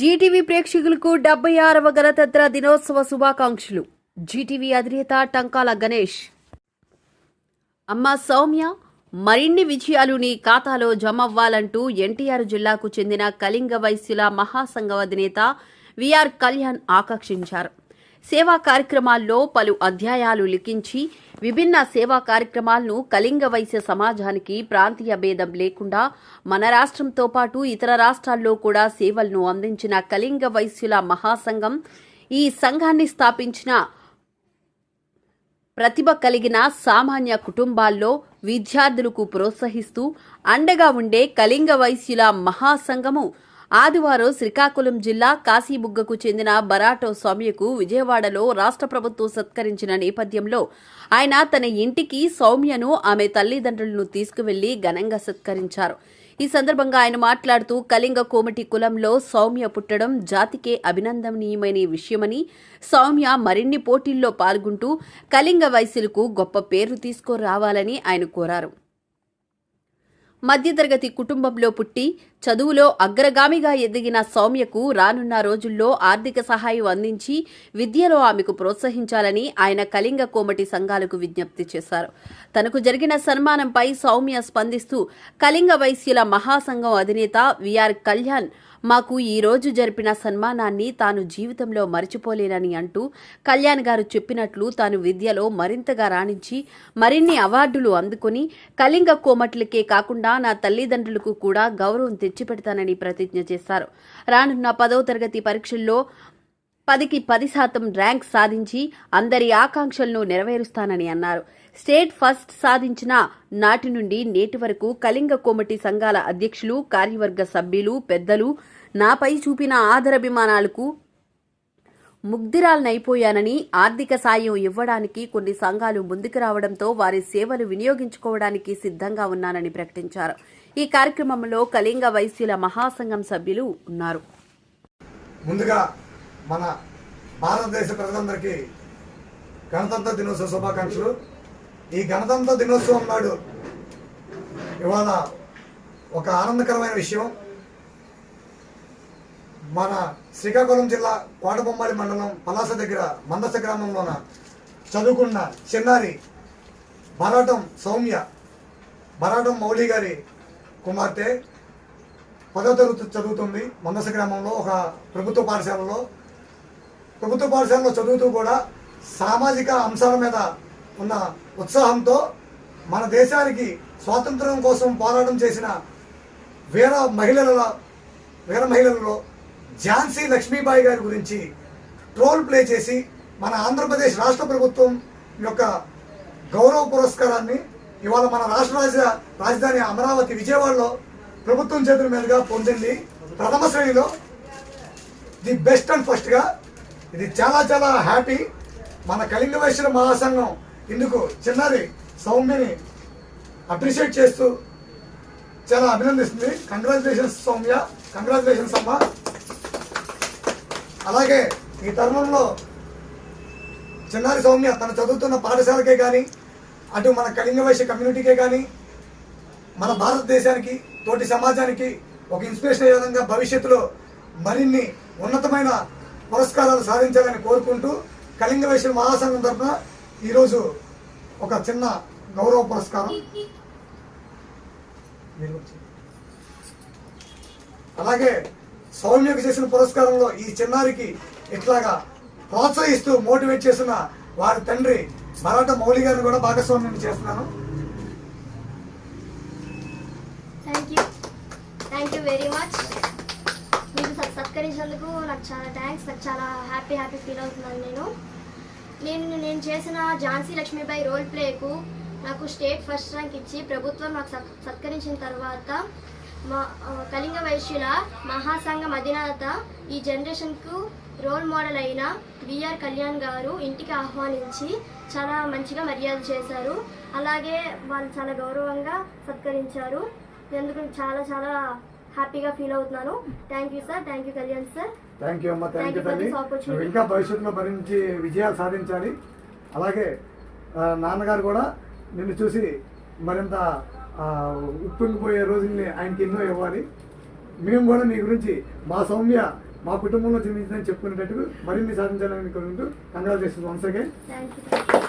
Zee TV ప్రేక్షకులకు డెబ్బై ఆరవ గణతంత్ర దినోత్సవ శుభాకాంక్షలు. జీటీవీ అధినేత టంకాల గణేష్. అమ్మ సౌమ్య మరిన్ని విజయాలు నీ ఖాతాలో జమవ్వాలంటూ ఎన్టీఆర్ జిల్లాకు చెందిన కళింగ వైశ్యుల మహాసంఘం అధినేత విఆర్ కళ్యాణ్ ఆకాంక్షించారు. సేవా కార్యక్రమాల్లో పలు అధ్యాయాలు లిఖించి విభిన్న సేవా కార్యక్రమాలను కళింగ వైశ్య సమాజానికి ప్రాంతీయ భేదం లేకుండా మన రాష్ట్రంతో పాటు ఇతర రాష్ట్రాల్లో కూడా సేవలను అందించిన కళింగ వైశ్యుల మహాసంఘం ఈ సంఘాన్ని స్థాపించిన ప్రతిభ కలిగిన సామాన్య కుటుంబాల్లో విద్యార్థులకు ప్రోత్సహిస్తూ అండగా ఉండే కళింగ వైశ్యుల మహాసంఘము ఆదివారం శ్రీకాకుళం జిల్లా కాశీబుగ్గకు చెందిన బరాటో సౌమ్యకు విజయవాడలో రాష్ట్ర ప్రభుత్వం సత్కరించిన నేపథ్యంలో ఆయన తన ఇంటికి సౌమ్యను ఆమె తల్లిదండ్రులను తీసుకువెళ్ళి ఘనంగా సత్కరించారు. ఈ సందర్భంగా ఆయన మాట్లాడుతూ కళింగ కోమటి కులంలో సౌమ్య పుట్టడం జాతికే అభినందనీయమైన విషయమని సౌమ్య మరిన్ని పోటీల్లో పాల్గొంటూ కళింగ వయసులకు గొప్ప పేరు తీసుకురావాలని ఆయన కోరారు. మధ్యతరగతి కుటుంబంలో పుట్టి చదువులో అగ్రగామిగా ఎదిగిన సౌమ్యకు రానున్న రోజుల్లో ఆర్థిక సహాయం అందించి విద్యలో ఆమెకు ప్రోత్సహించాలని ఆయన కళింగ కోమటి సంఘాలకు విజ్ఞప్తి చేశారు. తనకు జరిగిన సన్మానంపై సౌమ్య స్పందిస్తూ కళింగ వైశ్యుల మహాసంఘం అధినేత విఆర్ కళ్యాణ్ మాకు ఈ రోజు జరిపిన సన్మానాన్ని తాను జీవితంలో మరిచిపోలేనని అంటూ కళ్యాణ్ గారు చెప్పినట్లు తాను విద్యలో మరింతగా రాణించి మరిన్ని అవార్డులు అందుకుని కళింగ కోమట్లకే కాకుండా నా తల్లిదండ్రులకు కూడా గౌరవం తెచ్చిపెడతానని ప్రతిజ్ఞ చేశారు. రానున్న పదో తరగతి పరీక్షల్లో పదికి పది శాతం ర్యాంక్ సాధించి అందరి ఆకాంక్షలను నెరవేరుస్తానని అన్నారు. స్టేట్ ఫస్ట్ సాధించిన నాటి నుండి నేటి వరకు కళింగ కోమటి సంఘాల అధ్యక్షులు కార్యవర్గ సభ్యులు పెద్దలు నాపై చూపిన ఆదరాభిమానాలకు ముగ్ధిరాలనైపోయానని ఆర్థిక సాయం ఇవ్వడానికి కొన్ని సంఘాలు ముందుకు రావడంతో వారి సేవలు వినియోగించుకోవడానికి సిద్ధంగా ఉన్నానని ప్రకటించారు. ఈ కార్యక్రమంలో కళింగ వైశ్యుల మహాసంఘం సభ్యులు ఉన్నారు. ముందుగా మన భారతదేశ ప్రజలందరికీ గణతంత్ర దినోత్సవ శుభాకాంక్షలు. ఈ గణతంత్ర దినోత్సవం నాడు ఇవాళ ఒక ఆనందకరమైన విషయం. మన శ్రీకాకుళం జిల్లా కోటబొమ్మాలి మండలం పలాస దగ్గర మందస గ్రామంలోన చదువుకున్న చిన్నారి బరాటం సౌమ్య బరాటం మౌలి గారి కుమార్తె పదో తరగతి చదువుతుంది. మందస గ్రామంలో ఒక ప్రభుత్వ పాఠశాలలో. ప్రభుత్వ పాఠశాలలో చదువుతూ కూడా సామాజిక అంశాల మీద ఉన్న ఉత్సాహంతో మన దేశానికి స్వాతంత్రం కోసం పోరాటం చేసిన వీర మహిళల వీర మహిళలలో ఝాన్సీ లక్ష్మీబాయి గారి గురించి ట్రోల్ ప్లే చేసి మన ఆంధ్రప్రదేశ్ రాష్ట్ర ప్రభుత్వం యొక్క గౌరవ పురస్కారాన్ని ఇవాళ మన రాష్ట్ర రాజ రాజధాని అమరావతి విజయవాడలో ప్రభుత్వం చేతుల మీదుగా పొందింది. ప్రథమ శ్రేణిలో ది బెస్ట్ అండ్ ఫస్ట్గా. ఇది చాలా చాలా హ్యాపీ. మన కళింగ వైశ్యుల మహాసంఘం ఇందుకు చిన్నారి సౌమ్యని అప్రిషియేట్ చేస్తూ చాలా అభినందిస్తుంది. కంగ్రాచులేషన్స్ సౌమ్య. కంగ్రాచులేషన్స్ అమ్మ. అలాగే ఈ తరుణంలో చిన్నారి సౌమ్య తను చదువుతున్న పాఠశాలకే కానీ అటు మన కళింగ వైశ్య కమ్యూనిటీకే కానీ మన భారతదేశానికి తోటి సమాజానికి ఒక ఇన్స్పిరేషన్ అయ్యే విధంగా భవిష్యత్తులో మరిన్ని ఉన్నతమైన పురస్కారాలు సాధించాలని కోరుకుంటూ కళింగ వైశ్య మహాసంఘం తరఫున ఈరోజు ఒక చిన్న గౌరవ పురస్కారం అలాగే సౌమ్యకు చేసిన పురస్కారంలో ఈ చిన్నారికి ఇట్లాగా ప్రోత్సహిస్తూ మోటివేట్ చేసిన వారి తండ్రి మరాఠా మౌలి గారిని కూడా భాగస్వామ్యం చేస్తున్నాను. Thank you thank you very much మీరు సత్కరించినందుకు నాకు చాలా థ్యాంక్స్ నాకు చాలా హ్యాపీ హ్యాపీ ఫీల్ అవుతున్నాను నేను. నేను నేను చేసిన ఝాన్సీ లక్ష్మీబాయి రోల్ ప్లేకు నాకు స్టేట్ ఫస్ట్ ర్యాంక్ ఇచ్చి ప్రభుత్వం నాకు సత్- సత్కరించిన తర్వాత మా కళింగ వైశ్యుల మహాసంఘం అధినేత ఈ జనరేషన్కు రోల్ మోడల్ అయిన విఆర్ కళ్యాణ్ గారు ఇంటికి ఆహ్వానించి చాలా మంచిగా మర్యాద చేశారు. అలాగే వాళ్ళు చాలా గౌరవంగా సత్కరించారు. ఎందుకు చాలా చాలా హ్యాపీగా ఫీల్ అవుతున్నాను. Thank you sir thank you Kalyan sir thank you అమ్మ. థ్యాంక్ యూ తల్లి. నువ్వు ఇంకా భవిష్యత్తులో మరించి విజయాలు సాధించాలి. అలాగే నాన్నగారు కూడా నిన్ను చూసి మరింత ఉప్పొంగిపోయే రోజుల్ని ఆయనకి ఎన్నో ఇవ్వాలి. మేము కూడా నీ గురించి మా సౌమ్య మా కుటుంబంలో జన్మించిందని చెప్పుకునేటట్టు మరిన్ని సాధించాలని కోరుకుంటూ congratulation once again thank you